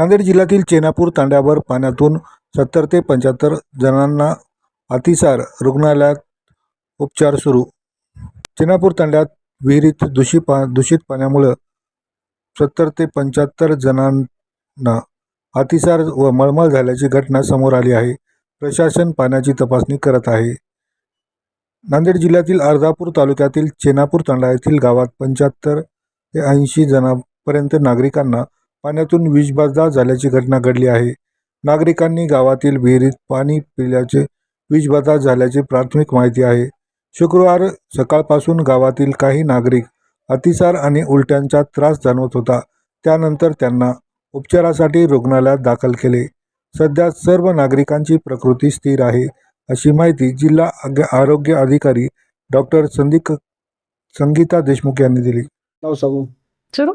नांदेड जिल्ह्यातील चेनापूर तांड्यावर पाण्यातून सत्तर ते पंच्याहत्तर जणांना अतिसार रुग्णालयात उपचार सुरू. चेनापूर तांड्यात विहिरीत दूषित पा दूषित पाण्यामुळं सत्तर ते पंच्याहत्तर जणांना अतिसार व मळमळ झाल्याची घटना समोर आली आहे. प्रशासन पाण्याची तपासणी करत आहे. नांदेड जिल्ह्यातील अर्धापूर तालुक्यातील चेनापूर तांडा येथील गावात पंच्याहत्तर ते ऐंशी जणांपर्यंत नागरिकांना पाण्यातून विषबाधा झाल्याची घटना घडली आहे. नागरिकांनी गावातील विहिरीत पाणी पिल्याचे विषबाधा झाल्याची प्राथमिक माहिती आहे. शुक्रवार सकाळपासून गावातील काही नागरिक अतिसार आणि उलट्यांचा त्रास जाणवत होता. त्यानंतर त्यांना उपचारासाठी रुग्णालयात दाखल केले. सध्या सर्व नागरिकांची प्रकृती स्थिर आहे अशी माहिती जिल्हा आरोग्य अधिकारी डॉक्टर संदीक संगीता देशमुख यांनी दिली. नाव सांगू? सुरू?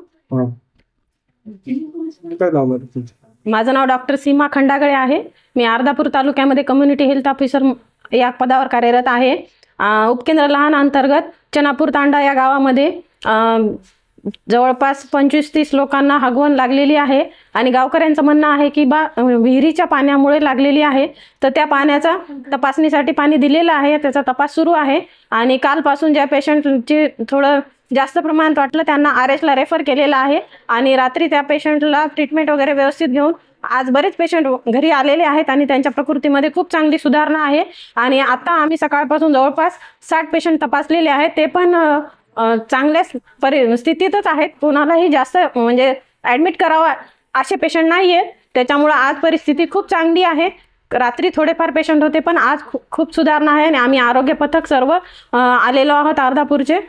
काय नाव तुमचं? माझं नाव डॉक्टर सीमा खंडागळे आहे. मी अर्धापूर तालुक्यामध्ये कम्युनिटी हेल्थ ऑफिसर या पदावर कार्यरत आहे. अं, उपकेंद्र लहान अंतर्गत चनापूर तांडा या गावामध्ये अं, जवळपास पंचवीस तीस लोकांना हगवण लागलेली आहे. आणि गावकऱ्यांचं म्हणणं आहे की बा विहिरीच्या पाण्यामुळे लागलेली आहे. तर त्या पाण्याचा तपासणीसाठी पाणी दिलेलं आहे. त्याचा तपास सुरू आहे. आणि कालपासून ज्या पेशंटची थोडं जास्त प्रमाणात वाटलं त्यांना आर एसला रेफर केलेलं आहे. आणि रात्री त्या पेशंटला ट्रीटमेंट वगैरे व्यवस्थित घेऊन आज बरेच पेशंट घरी आलेले आहेत आणि त्यांच्या प्रकृतीमध्ये खूप चांगली सुधारणा आहे. आणि आता आम्ही सकाळपासून जवळपास साठ पेशंट तपासलेले आहेत. ते पण चांगल्या परि स्थितीतच आहेत. कोणालाही जास्त म्हणजे ॲडमिट करावा असे पेशंट नाही आहेत त्याच्यामुळं आज परिस्थिती खूप चांगली आहे. रात्री थोडेफार पेशंट होते पण आज खूप खूप सुधारणा आहे आणि आम्ही आरोग्य पथक सर्व आलेलो आहोत अर्धापूरचे.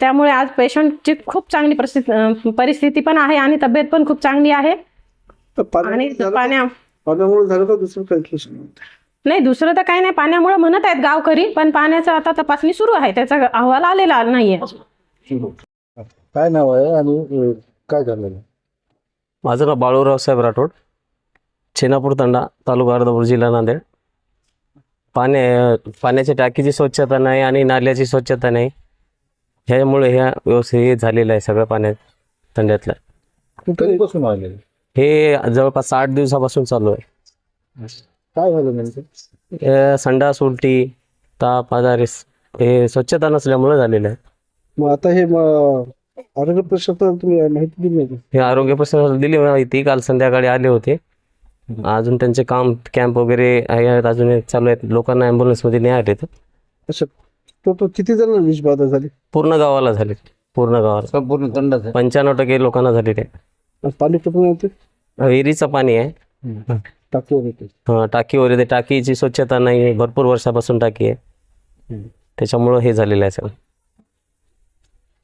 त्यामुळे आज पेशंटची खूप चांगली परिस्थिती पण आहे आणि तब्येत पण खूप चांगली आहे. आणि पाण्या? नाही दुसरं तर काही नाही. पाण्यामुळे म्हणत आहेत गावकरी पण पाण्याचं आता तपासणी सुरू आहे. त्याचा अहवाल आलेला नाहीये. काय नाव आहे आणि काय झालेलं माझं नाव बाळूराव साहेब राठोड. चेनापूर तांडा तालुका अर्धापूर जिल्हा नांदेड. पाण्या पाण्याच्या टाकीची स्वच्छता नाही आणि नाल्याची स्वच्छता नाही. ह्यामुळे ह्या व्यवस्थित हे झालेलं आहे सगळं पाण्यात तांड्यातलं. कधीपासून हे जवळपास आठ दिवसापासून चालू आहे. काय झालं नेमकं? संडास उलटी ताप आजारीस हे स्वच्छता नसल्यामुळे झालेलं आहे. मग आता हे म- आरोग्य प्रशासनाला तुम्ही माहिती दिली नाही का? हे आरोग्य प्रशासनाला दिली माहिती. काल संध्याकाळी आले होते. अजून त्यांचे काम कॅम्प वगैरे आहेत अजून हे चालू आहेत. लोकांना ॲम्ब्युलन्समध्ये नाही आले अच्छा. तो तो किती जण विषबाधा झाली? पूर्ण गावाला झाले. पूर्ण गावाला. संपूर्ण थंड पंच्याण्णव टक्के लोकांना झालेले आहे. आणि पाणी कुठून येते? विहिरीचं पाणी आहे. टाकीवर येते. हा, टाकीवर येते. टाकीची स्वच्छता नाही भरपूर वर्षापासून टाकी आहे. त्याच्यामुळं हे झालेलं आहे सगळं नाव आहे तुमचं आणि तो काय गावाचं नाव?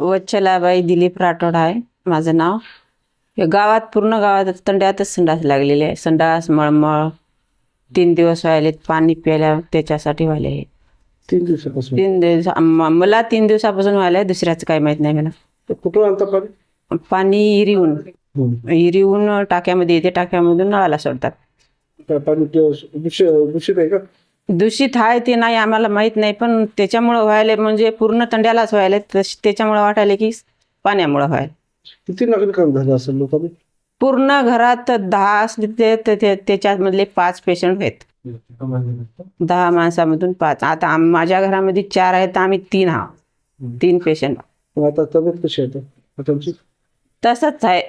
वच्छलाबाई दिलीप राठोड आहे माझं नाव. हे गावात पूर्ण गावात तंड्यातच संडास लागलेले आहे. संडास मळमळ तीन दिवस व्हायले पाणी प्यायला त्याच्यासाठी व्हायले. हे. तीन दिवसापासून? तीन दिवस म- मला तीन दिवसापासून व्हायला दुसऱ्याचं काही माहीत नाही मला. कुठून आणता पाणी? पाणी हिरीहून हिरीहून टाक्यामध्ये येते टाक्यामधून नळाला सोडतात. काय पाणी ते दूषित दूषित आहे का? दूषित आहे ते नाही आम्हाला माहीत नाही पण त्याच्यामुळं व्हायले म्हणजे पूर्ण तंड्यालाच व्हायले तस- त्याच्यामुळं वाटायले की पाण्यामुळं व्हायले किती नागरिकांना झालं असेल लोकांनी? पूर्ण घरात दहा असले ते ते- ते- त्याच्यामधले पाच पेशंट आहेत. दहा माणसामधून पाच. आता आम- माझ्या घरामध्ये चार आहेत आम्ही तीन आहोत. तीन पेशंट मग आता तब्येत कशी आहे आता? त्यांची तसंच आहे.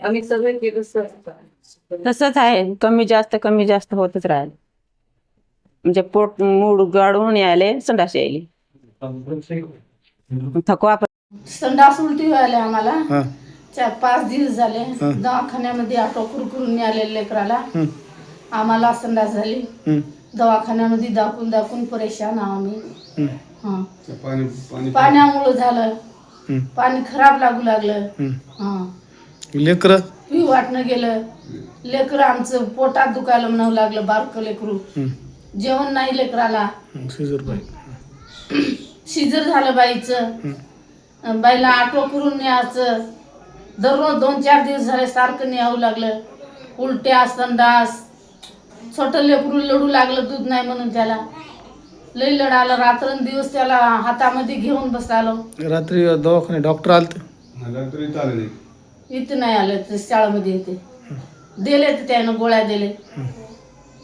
तसंच आहे. कमी जास्त कमी जास्त होतच राहील. म्हणजे पोट मूड गाडून यायले संडास यायले. थकवा पण संडास उलटी व्हायला आम्हाला. हा. चार पाच दिवस झाले. दवाखान्यामध्ये ऑटो करून आले लेकराला. आम्हाला संडास झाली. दवाखान्यामध्ये दाखवून दाखवून परेशान आहो आम्ही. हा. पाण्यामुळं झालं. पाणी खराब लागू लागलं. हा. लेकरं? वाटणं गेलं. लेकरं आमचं पोटात दुखायला म्हणावं लागलं बारकं लेकरू. जेवण नाही लेकराला. सीजर बाई. शिजर झालं बाईचं. बाईला आटो करून न्यायचं. दररोज दोन चार दिवस झाले सारखं न्यावं लागलं. उलट्या संडास. छोटं लेकरू लढू लागलं दूध नाही म्हणून त्याला. लई लढालं. रात्रंदिवस त्याला हातामध्ये घेऊन बसालो. रात्री दवाखाने डॉक्टर आलते. इथं नाही आलं तर शाळेमध्ये येते. दिले तर त्यानं गोळ्या दिले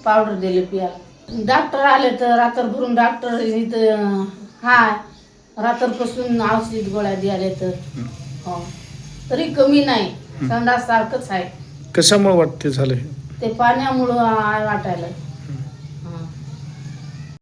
पावडर दिले पियाला. डॉक्टर आले तर रात्रभरून डॉक्टर इथं हाय रात्रपासून औषध गोळ्या द्यायला तर हो. तरी कमी नाही. संडास सारखंच आहे. कशामुळे वाटते झालं? ते पाण्यामुळं वाटायला.